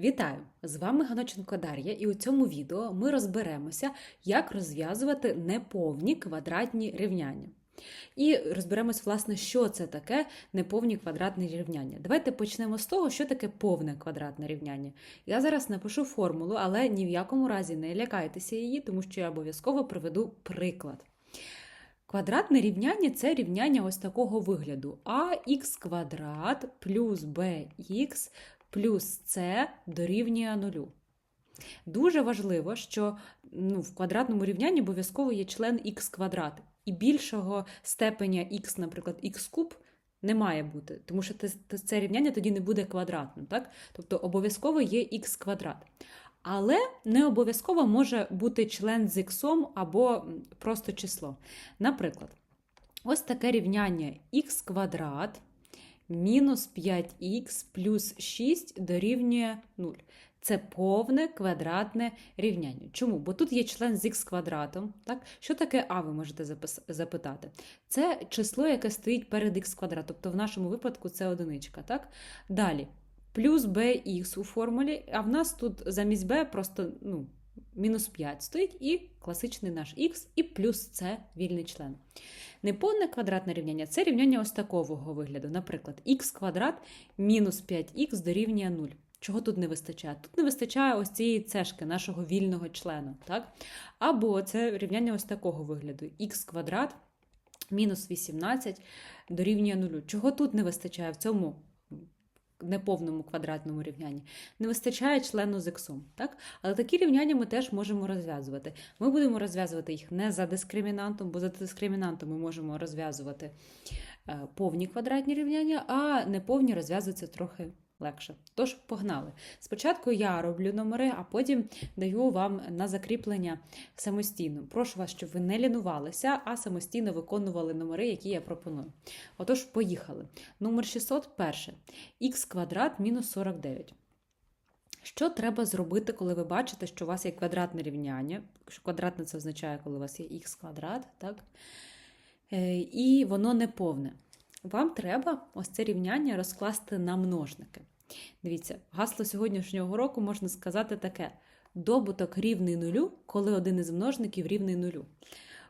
Вітаю! З вами Ганоченко Дар'я, і у цьому відео ми розберемося, як розв'язувати неповні квадратні рівняння. І розберемось, власне, що це таке неповні квадратні рівняння. Давайте почнемо з того, що таке повне квадратне рівняння. Я зараз напишу формулу, але ні в якому разі не лякайтеся її, тому що я обов'язково приведу приклад. Квадратне рівняння це рівняння ось такого вигляду: ax квадрат плюс bx плюс c дорівнює нулю. Дуже важливо, що ну, в квадратному рівнянні обов'язково є член х квадрат. І більшого степеня х, наприклад, х куб не має бути, тому що це рівняння тоді не буде квадратним. Так? Тобто обов'язково є х квадрат. Але не обов'язково може бути член з х або просто число. Наприклад, ось таке рівняння х квадрат мінус 5х плюс 6 дорівнює 0. Це повне квадратне рівняння. Чому? Бо тут є член з х квадратом. Так? Що таке А, ви можете запитати? Це число, яке стоїть перед х квадрат, тобто в нашому випадку це одиничка. Так? Далі, плюс bx у формулі, а в нас тут замість b просто ну, мінус 5 стоїть і класичний наш х, і плюс це вільний член. Неповне квадратне рівняння це рівняння ось такого вигляду. Наприклад, х квадрат мінус 5х дорівнює 0. Чого тут не вистачає? Тут не вистачає ось цієї цешки нашого вільного члена. Так? Або це рівняння ось такого вигляду: х квадрат мінус 18 дорівнює 0. Чого тут не вистачає в цьому неповному квадратному рівнянні? Не вистачає члену з х. Так? Але такі рівняння ми теж можемо розв'язувати. Ми будемо розв'язувати їх не за дискримінантом, бо за дискримінантом ми можемо розв'язувати повні квадратні рівняння, а неповні розв'язуються трохи легше. Тож, погнали. Спочатку я роблю номери, а потім даю вам на закріплення самостійно. Прошу вас, щоб ви не лінувалися, а самостійно виконували номери, які я пропоную. Отож, поїхали. Номер 601. Х квадрат мінус 49. Що треба зробити, коли ви бачите, що у вас є квадратне рівняння? Квадратне це означає, коли у вас є х квадрат, так? Е, і воно не повне. Вам треба ось це рівняння розкласти на множники. Дивіться, гасло сьогоднішнього року можна сказати таке: добуток рівний нулю, коли один із множників рівний нулю.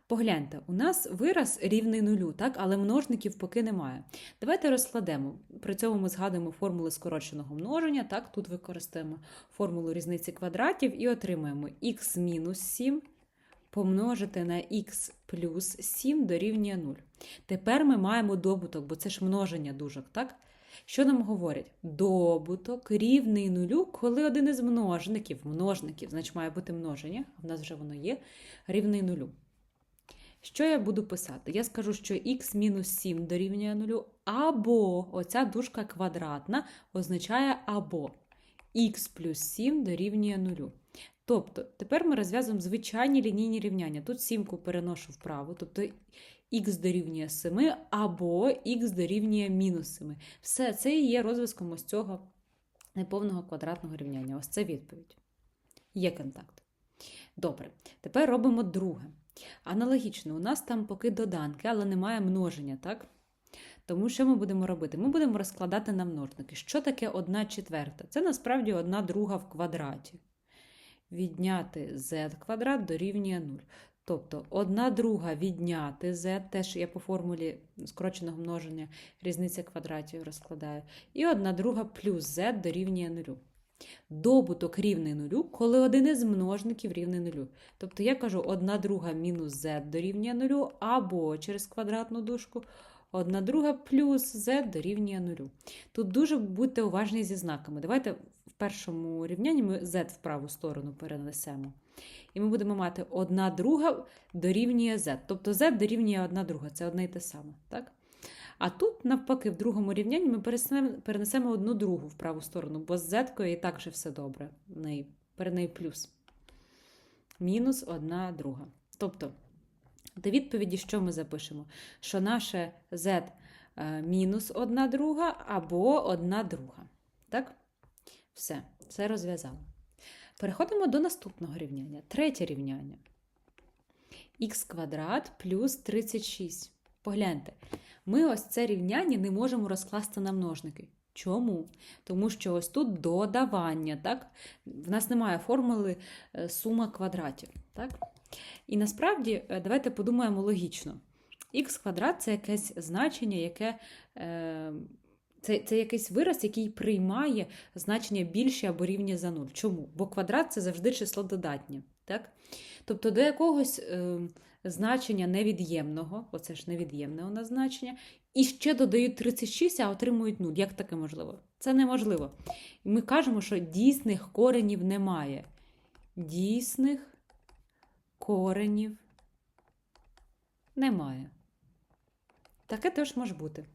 Погляньте, у нас вираз рівний нулю, так, але множників поки немає. Давайте розкладемо. При цьому ми згадуємо формули скороченого множення. Так, тут використаємо формулу різниці квадратів і отримаємо х мінус 7 помножити на х плюс 7 дорівнює 0. Тепер ми маємо добуток, бо це ж множення дужок, так? Що нам говорять? Добуток рівний нулю, коли один із множників, множників, значить має бути множення, в нас вже воно є, рівний нулю. Що я буду писати? Я скажу, що х мінус 7 дорівнює нулю, або оця дужка квадратна означає або х плюс 7 дорівнює нулю. Тобто, тепер ми розв'язуємо звичайні лінійні рівняння. Тут сімку переношу вправо, тобто х дорівнює 7 або х дорівнює мінус 7. Все це і є розв'язком ось цього неповного квадратного рівняння. Ось це відповідь. Є контакт. Добре, тепер робимо друге. Аналогічно, у нас там поки доданки, але немає множення, так? Тому що ми будемо робити? Ми будемо розкладати на множники. Що таке 1 четверта? Це насправді 1 друга в квадраті відняти z квадрат дорівнює 0. Тобто 1 друга відняти z, теж я по формулі скороченого множення різниця квадратів розкладаю. І 1 друга плюс z дорівнює 0. Добуток рівний нулю, коли один із множників рівний нулю. Тобто я кажу 1 друга мінус z дорівнює 0, або через квадратну дужку 1 друга плюс z дорівнює 0. Тут дуже будьте уважні зі знаками. Давайте в першому рівнянні ми z в праву сторону перенесемо. І ми будемо мати 1 друга дорівнює z. Тобто z дорівнює 1 друга, це одне і те саме. Так? А тут, навпаки, в другому рівнянні ми перенесемо одну другу в праву сторону, бо з z і так же все добре. Перед нею плюс. Мінус 1 друга. Тобто. До відповіді, що ми запишемо? Що наше z е, мінус 1 друга або 1 друга. Так? Все, це розв'язали. Переходимо до наступного рівняння. Третє рівняння. х квадрат плюс 36. Погляньте, ми ось це рівняння не можемо розкласти на множники. Чому? Тому що ось тут додавання, так? В нас немає формули е, сума квадратів. Так? І насправді, е, давайте подумаємо логічно. Х квадрат це якесь значення, яке. Е, це, це якийсь вираз, який приймає значення більше або рівні за 0. Чому? Бо квадрат це завжди число додатнє. Так? Тобто до якогось е, значення невід'ємного, оце ж невід'ємне у нас значення, і ще додають 36, а отримують 0. Як таке можливо? Це неможливо. Ми кажемо, що дійсних коренів немає. Дійсних коренів немає. Таке теж може бути.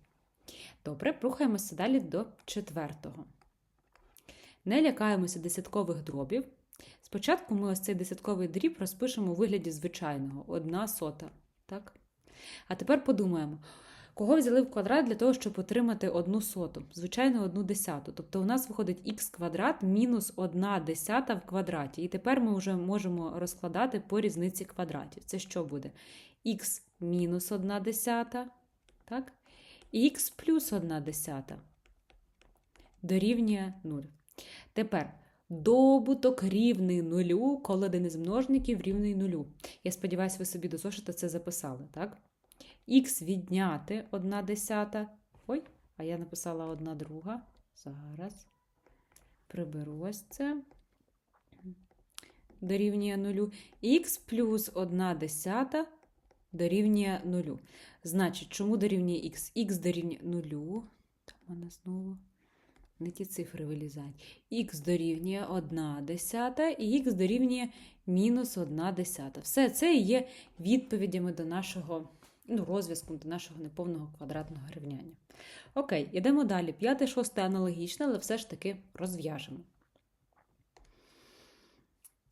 Добре, рухаємося далі до четвертого. Не лякаємося десяткових дробів. Спочатку ми ось цей десятковий дріб розпишемо у вигляді звичайного одна сота. Так? А тепер подумаємо, кого взяли в квадрат для того, щоб отримати одну соту, звичайно, одну десяту. Тобто у нас виходить х квадрат мінус одна десята в квадраті. І тепер ми вже можемо розкладати по різниці квадратів. Це що буде? х мінус одна десята, так? Х плюс одна десята дорівнює 0. Тепер добуток рівний нулю, коли один із множників рівний нулю. Я сподіваюся, ви собі до зошита це записали, так? Х відняти 1 десята. Ой, а я написала 1 друга. Зараз. Приберу ось це. Дорівнює нулю. Х плюс 1 десята дорівнює нулю. Значить, чому дорівнює х? Х дорівнює нулю. Там у мене знову не ті цифри вилізають. Х дорівнює 1 десята і х дорівнює мінус 1 десята. Все це є відповідями до нашого ну, розв'язку, до нашого неповного квадратного рівняння. Окей, йдемо далі. П'яте, шосте аналогічне, але все ж таки розв'яжемо.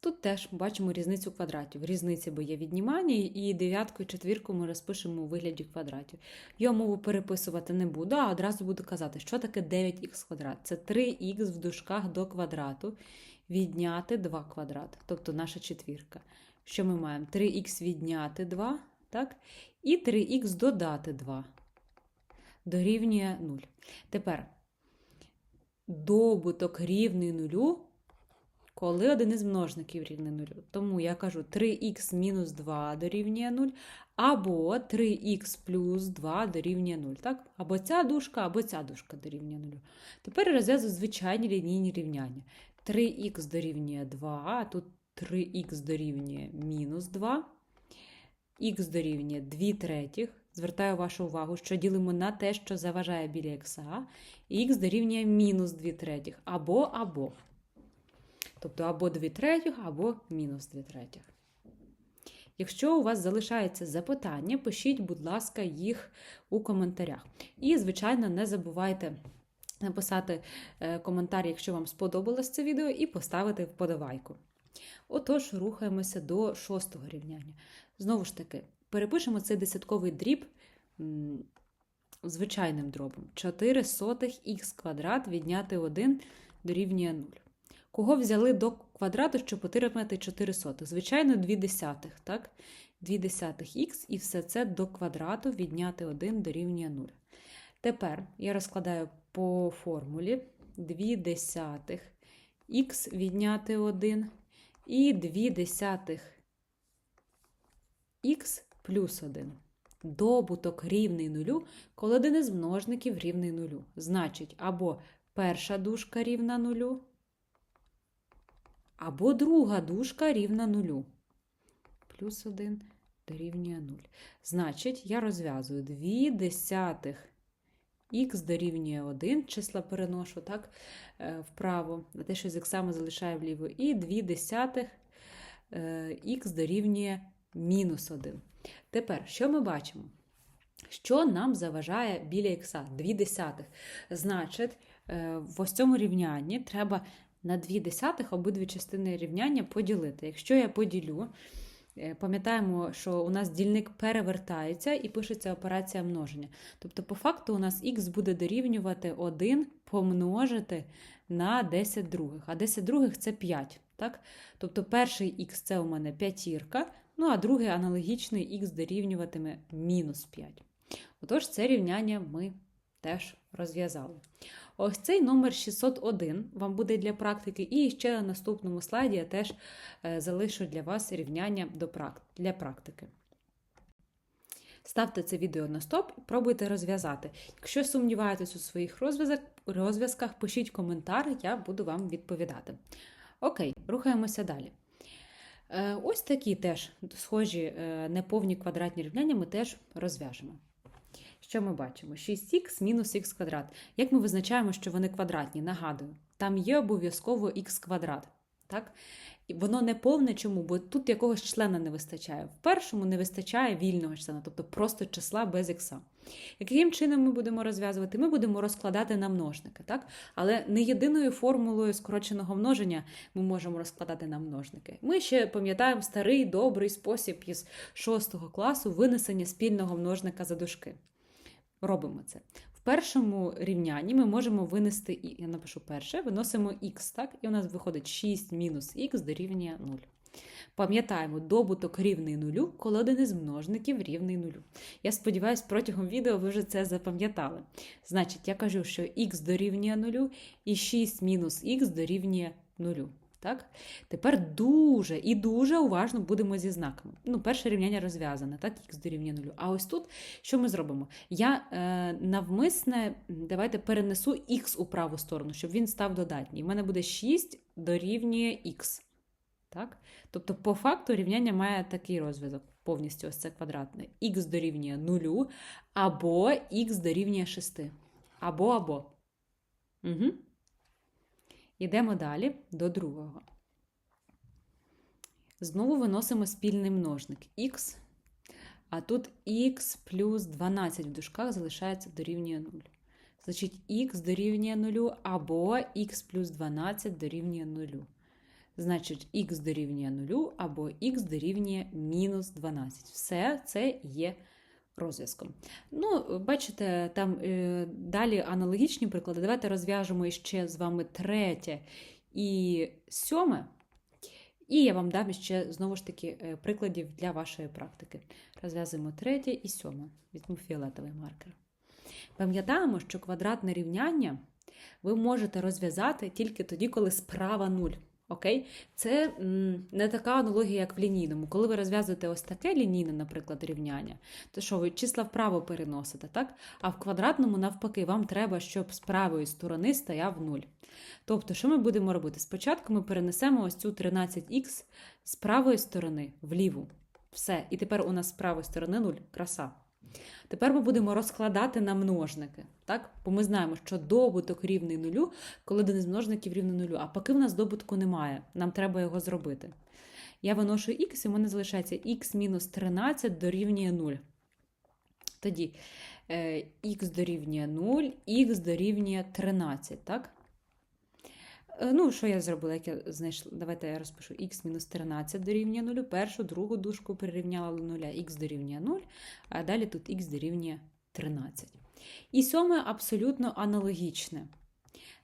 Тут теж бачимо різницю квадратів. Різниці, бо є віднімання, і дев'ятку і четвірку ми розпишемо у вигляді квадратів. Я мову переписувати не буду, а одразу буду казати, що таке 9х квадрат. Це 3х в дужках до квадрату відняти 2 квадрат, тобто наша четвірка. Що ми маємо? 3х відняти 2, так? і 3х додати 2. Дорівнює 0. Тепер добуток рівний нулю коли один із множників рівний 0. Тому я кажу 3х мінус 2 дорівнює 0, або 3х плюс 2 дорівнює 0. Так? Або ця дужка, або ця дужка дорівнює 0. Тепер розв'язую звичайні лінійні рівняння. 3х дорівнює 2, а тут 3х дорівнює мінус 2, х дорівнює 2 третіх. Звертаю вашу увагу, що ділимо на те, що заважає біля х, і х дорівнює мінус 2 третіх, або або. Тобто або 2 третіх, або мінус 2 третіх. Якщо у вас залишається запитання, пишіть, будь ласка, їх у коментарях. І, звичайно, не забувайте написати е, коментар, якщо вам сподобалось це відео, і поставити вподобайку. Отож, рухаємося до шостого рівняння. Знову ж таки, перепишемо цей десятковий дріб звичайним дробом. 4 сотих х квадрат відняти 1 дорівнює 0. Кого взяли до квадрату, щоб отримати 4 сотих? Звичайно, 2 десятих, так? 2 десятих х, і все це до квадрату відняти 1 дорівнює 0. Тепер я розкладаю по формулі 2 десятих х відняти 1 і 2 десятих х плюс 1. Добуток рівний нулю, коли один із множників рівний нулю. Значить, або перша дужка рівна нулю, або друга дужка рівна нулю. Плюс 1 дорівнює 0. Значить, я розв'язую 2 десятих х дорівнює 1, числа переношу так, е, вправо, на те, що з х залишаю вліво, і 2 десятих е, х дорівнює мінус 1. Тепер, що ми бачимо? Що нам заважає біля х? 2 десятих. Значить, е, в ось цьому рівнянні треба на 2 десятих обидві частини рівняння поділити. Якщо я поділю, е, пам'ятаємо, що у нас дільник перевертається і пишеться операція множення. Тобто, по факту, у нас х буде дорівнювати 1 помножити на 10 других. А 10 других це 5. Так? Тобто перший х це у мене п'ятірка, ну а другий аналогічний х дорівнюватиме мінус 5. Отож, це рівняння ми теж розв'язали. Ось цей номер 601 вам буде для практики, і ще на наступному слайді я теж е, залишу для вас рівняння для практики. Ставте це відео на стоп, пробуйте розв'язати. Якщо сумніваєтесь у своїх розв'язках, пишіть коментар, я буду вам відповідати. Окей, рухаємося далі. Е, Ось такі теж схожі е, неповні квадратні рівняння ми теж розв'яжемо. Що ми бачимо? 6х мінус х квадрат. Як ми визначаємо, що вони квадратні? Нагадую, там є обов'язково х квадрат. Так? І воно не повне чому? Бо тут якогось члена не вистачає. В першому не вистачає вільного члена, тобто просто числа без ікса. Яким чином ми будемо розв'язувати? Ми будемо розкладати на множники, так? але не єдиною формулою скороченого множення ми можемо розкладати на множники. Ми ще пам'ятаємо старий добрий спосіб із 6 класу винесення спільного множника за дужки. Робимо це. В першому рівнянні ми можемо винести, і- я напишу перше, виносимо х, так? І у нас виходить 6 мінус х дорівнює 0. Пам'ятаємо, добуток рівний нулю, коли один із множників рівний нулю. Я сподіваюся, протягом відео ви вже це запам'ятали. Значить, я кажу, що х дорівнює нулю і 6 мінус х дорівнює нулю. Так? Тепер дуже і дуже уважно будемо зі знаками. Ну, перше рівняння розв'язане, так, х дорівнює нулю. А ось тут що ми зробимо? Я е, навмисне давайте перенесу х у праву сторону, щоб він став додатній. У мене буде 6 дорівнює х. Так? Тобто, по факту рівняння має такий розв'язок, повністю ось це квадратне. х дорівнює 0, або х дорівнює 6. Або або. Угу. Йдемо далі до другого. Знову виносимо спільний множник х, а тут х плюс 12 в дужках залишається дорівнює 0. Значить, х дорівнює 0 або х плюс 12 дорівнює 0. Значить, х дорівнює 0 або х дорівнює мінус 12. Все це є розв'язком. Ну, бачите, там е, далі аналогічні приклади. Давайте розв'яжемо ще з вами третє і сьоме. І я вам дам ще знову ж таки е, прикладів для вашої практики. Розв'язуємо третє і сьоме. Візьму фіолетовий маркер. Пам'ятаємо, що квадратне рівняння ви можете розв'язати тільки тоді, коли справа 0. Окей? Це не така аналогія, як в лінійному. Коли ви розв'язуєте ось таке лінійне, наприклад, рівняння, то що ви числа вправо переносите, так? А в квадратному, навпаки, вам треба, щоб з правої сторони стояв 0. Тобто, що ми будемо робити? Спочатку ми перенесемо ось цю 13х з правої сторони вліву. Все. І тепер у нас з правої сторони 0. Краса. Тепер ми будемо розкладати на множники, так? Бо ми знаємо, що добуток рівний нулю, коли один із множників рівний нулю. А поки в нас добутку немає, нам треба його зробити. Я виношу х, і в мене залишається х мінус 13 дорівнює 0. Тоді е, х дорівнює 0, х дорівнює 13, так? Е, Ну, що я зробила, як я знайшла? Давайте я розпишу х мінус 13 дорівнює 0, першу, другу дужку перерівняла до 0, х дорівнює 0, а далі тут х дорівнює 13. І сьоме абсолютно аналогічне.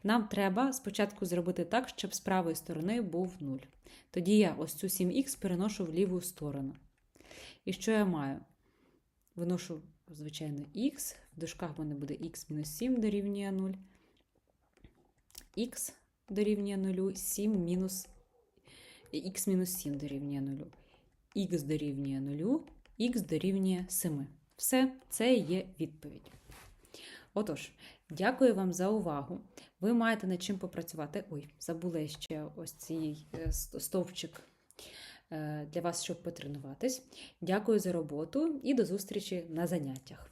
Нам треба спочатку зробити так, щоб з правої сторони був 0. Тоді я ось цю 7х переношу в ліву сторону. І що я маю? Виношу, звичайно, х, в дужках в мене буде х мінус 7 дорівнює 0, х дорівнює 0, 7 мінус х мінус 7 дорівнює 0, х дорівнює 0, х дорівнює 7. Все, це є відповідь. Отож, дякую вам за увагу. Ви маєте над чим попрацювати. Ой, забула ще ось цей е, стовпчик е, для вас, щоб потренуватись. Дякую за роботу і до зустрічі на заняттях.